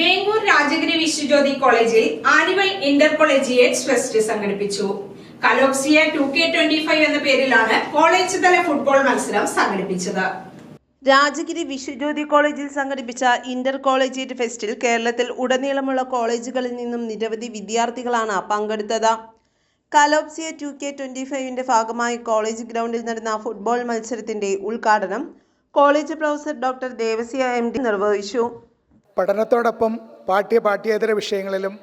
വേങ്ങൂർ രാജഗിരി വിശ്വജ്യോതി കോളേജിൽ annual Inter collegiates fest സംഘടിപ്പിച്ചു. Kalopsia two K twenty five എന്ന പേരിലാണ് കോളേജ് തല ഫുട്ബോൾ മത്സരം സംഘടിപ്പിച്ചത്. രാജഗിരി വിശ്വജ്യോതി കോളേജിൽ സംഘടിപ്പിച്ച ഇന്റർ കോളേജിയറ്റ് ഫെസ്റ്റിൽ കേരളത്തിൽ ഉടനീളമുള്ള കോളേജുകളിൽ നിന്നും നിരവധി വിദ്യാർത്ഥികളാണ് പങ്കെടുത്തത്. കലോപ്സിയ ടു കെ ട്വന്റി ഫൈവിന്റെ ഭാഗമായി കോളേജ് ഗ്രൗണ്ടിൽ നടന്ന ഫുട്ബോൾ മത്സരത്തിന്റെ ഉദ്ഘാടനം college professor doctor Devasya M D നിർവഹിച്ചു. പഠനത്തോടൊപ്പം പാഠ്യ പാഠ്യേതര വിഷയങ്ങളിലും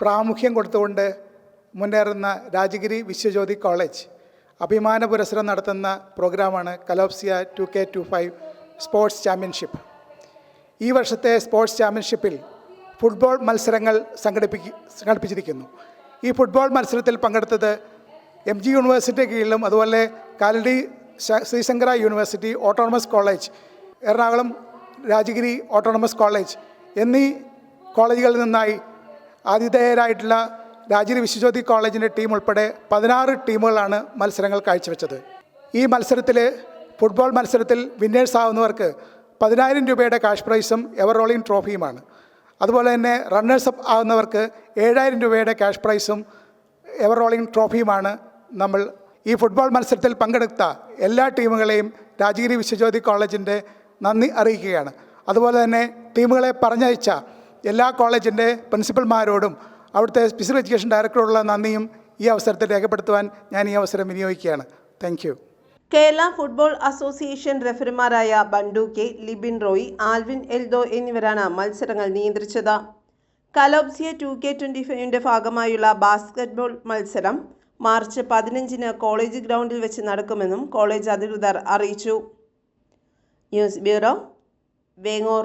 പ്രാമുഖ്യം കൊടുത്തുകൊണ്ട് മുന്നേറുന്ന രാജഗിരി വിശ്വജ്യോതി കോളേജ് അഭിമാന പുരസ്സരം നടത്തുന്ന പ്രോഗ്രാമാണ് Kalopsia two K two five sports championship. ഈ വർഷത്തെ സ്പോർട്സ് ചാമ്പ്യൻഷിപ്പിൽ ഫുട്ബോൾ മത്സരങ്ങൾ സംഘടിപ്പിക്ക സംഘടിപ്പിച്ചിരിക്കുന്നു. ഈ ഫുട്ബോൾ മത്സരത്തിൽ പങ്കെടുത്തത് എം ജി യൂണിവേഴ്സിറ്റി കീഴിലും അതുപോലെ Kalady Sreesankara university autonomous college Ernakulam Rajagiri autonomous college എന്നീ കോളേജുകളിൽ നിന്നായി ആതിഥേയരായിട്ടുള്ള രാജീവ് വിശ്വജ്യോതി കോളേജിന്റെ ടീം ഉൾപ്പെടെ പതിനാറ് ടീമുകളാണ് മത്സരങ്ങൾ കാഴ്ചവെച്ചത്. ഈ മത്സരത്തിൽ ഫുട്ബോൾ മത്സരത്തിൽ വിന്നേഴ്സ് ആവുന്നവർക്ക് പതിനായിരം രൂപയുടെ കാഷ് പ്രൈസും എവർ റോളിംഗ് ട്രോഫിയുമാണ് അതുപോലെ തന്നെ റണ്ണേഴ്സ് അപ്പ് ആകുന്നവർക്ക് ഏഴായിരം രൂപയുടെ ക്യാഷ് പ്രൈസും എവർ റോളിംഗ് ട്രോഫിയുമാണ് നമ്മൾ ഈ ഫുട്ബോൾ മത്സരത്തിൽ പങ്കെടുത്ത എല്ലാ ടീമുകളെയും രാജഗിരി വിശ്വജ്യോതി കോളേജിന്റെ നന്ദി അറിയിക്കുകയാണ്. അതുപോലെ തന്നെ ടീമുകളെ പറഞ്ഞയച്ച എല്ലാ കോളേജിന്റെ പ്രിൻസിപ്പൽമാരോടും അവിടുത്തെ സ്പെഷ്യൽ എഡ്യൂക്കേഷൻ ഡയറക്ടറോടുള്ള നന്ദിയും ഈ അവസരത്തിൽ രേഖപ്പെടുത്തുവാൻ ഞാൻ ഈ അവസരം വിനിയോഗിക്കുകയാണ്. താങ്ക് കേരള ഫുട്ബോൾ അസോസിയേഷൻ റെഫറിമാരായ ബണ്ടു കെ ലിബിൻ റോയ് ആൽവിൻ എൽദോ എന്നിവരാണ് മത്സരങ്ങൾ നിയന്ത്രിച്ചത്. കലോപ്സിയ ടു കെ ട്വന്റി ഫൈവിന്റെ ഭാഗമായുള്ള ബാസ്കറ്റ്ബോൾ മത്സരം മാർച്ച് പതിനഞ്ചിന് കോളേജ് ഗ്രൗണ്ടിൽ വെച്ച് നടക്കുമെന്നും കോളേജ് അധികൃതർ അറിയിച്ചു. News bureau Vengoor